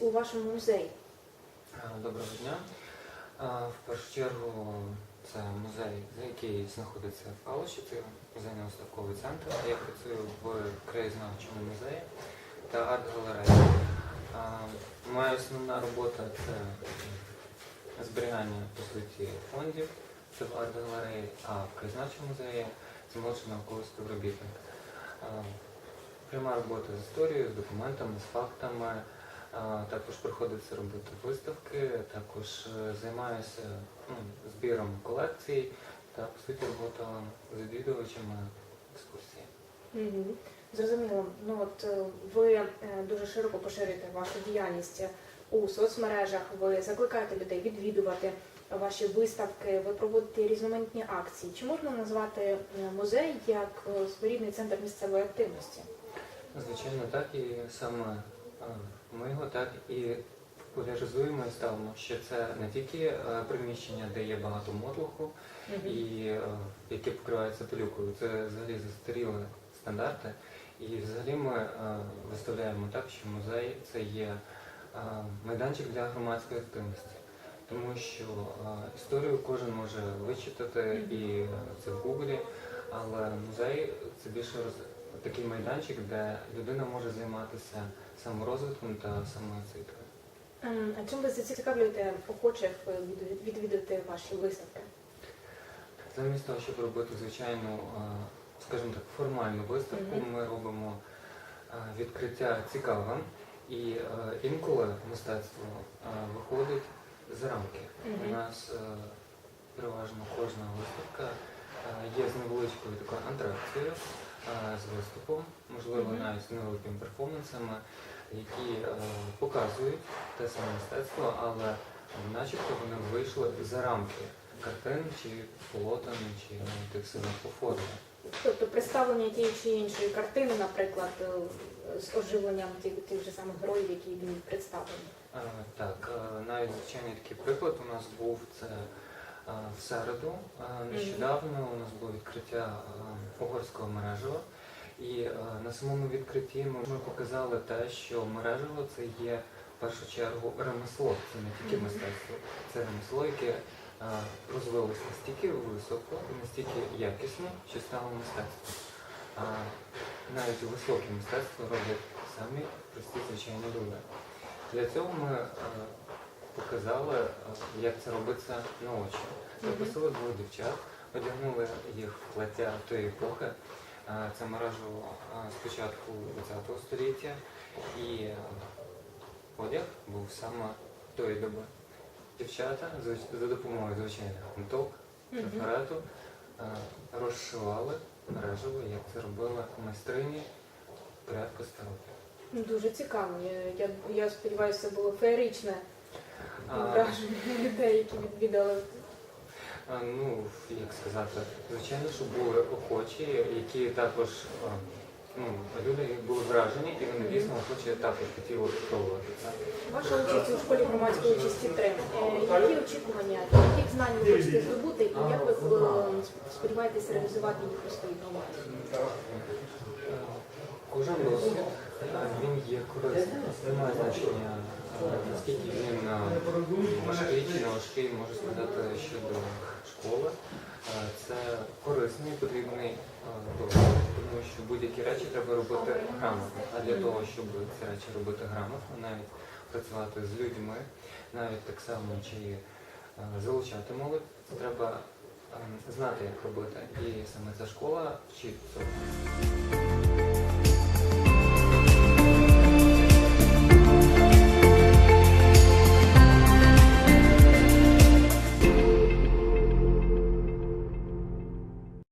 у вашому музеї? Е, Доброго дня. Е, В першу чергу це музей, який знаходиться в Калуші, це музейно-виставковий центр. Я працюю в краєзнавчому музеї та арт-галереї. Е, Моя основна робота це зберігання по суті фондів, це в арт-галереї, а в краєзнавчому музеї це молодший науковий співробітник. Пряма робота з історією, з документами, з фактами. Також приходиться робити виставки, також е, займаюся ну, збіром колекцій та по суті робота з відвідувачами екскурсії. Мгм. Зрозуміло. Ну от е, ви е, дуже широко поширюєте вашу діяльність у соцмережах. Ви закликаєте людей відвідувати ваші виставки, ви проводите різноманітні акції. Чи можна назвати музей як своєрідний центр місцевої активності? Звичайно, так і саме ми його так і популяризуємо і ставимо, що це не тільки е, приміщення, де є багато мотлуху і е, яке покривається пилюкою, це взагалі застаріли стандарти. І взагалі ми е, виставляємо так, що музей це є майданчик для громадської активності. Тому що історію кожен може вичитати і це в Гуглі, але музей це більше роз... такий майданчик, де людина може займатися саморозвитком та самоосвітою. Ем, А чим ви зацікавлюєте охочих е, відвідати ваші виставки? Замість того, щоб робити звичайну, е, скажімо так, формальну виставку, Мгм. ми робимо е, відкриття цікавим, і інколи мистецтво виходить за рамки. Мгм. У нас переважно кожна виставка є з невеличкою такою атракцією, е, з виступом, можливо, навіть з невеликими перформансами, які е, показують те саме мистецтво, але начебто вони вийшли за рамки картин чи полотен, чи як сильно по формі. Тобто представлення тієї чи іншої картини, наприклад, е, з оживленням тих, тих же самих героїв, які він представлений. Е, Так, е, навіть звичайний такий приклад у нас був це е, в середу. Е, Нещодавно у нас було відкриття е, угорського мережева. І е, на самому відкритті ми показали те, що мережево це є в першу чергу ремесло, це не тільки мистецтво, це ремесло, яке е, розвилося настільки високо і настільки якісно, що стало мистецтвом. А навіть високе мистецтво роблять самі прості звичайні люди. Для цього ми е, показали, як це робиться на очі. Запросили двох дівчат, одягнули їх в плаття тої епохи. Це мережу спочатку ХХ століття, і е, одяг був саме тої доби. Дівчата за допомогою звичайних трафарету е, розшивали мережево, як це робили майстрині порядку ста. Ну, Дуже цікаво. Я, я, я сподіваюся, це було феєричне А, враження людей, які відвідали. Ну, як сказати, звичайно, що були охочі, які також ну, люди були вражені, і вони дійсно охочі також хотіли спробувати. Ваша участь у школі громадської участі 3. Е, Які очікування, яких знань ви хочете здобути і як ви е, сподіваєтесь реалізувати їх у своїй громаді? Кожен досвід е, він є корисним. Немає значення, наскільки він важкий чи не важкий, можу сказати щодо школи. Це корисний, потрібний досвід, тому що будь-які речі треба робити грамотно. А для того, щоб ці речі робити грамотно, навіть працювати з людьми, навіть так само чи е, залучати молодь, треба е, знати, як робити. І саме ця школа вчить цього.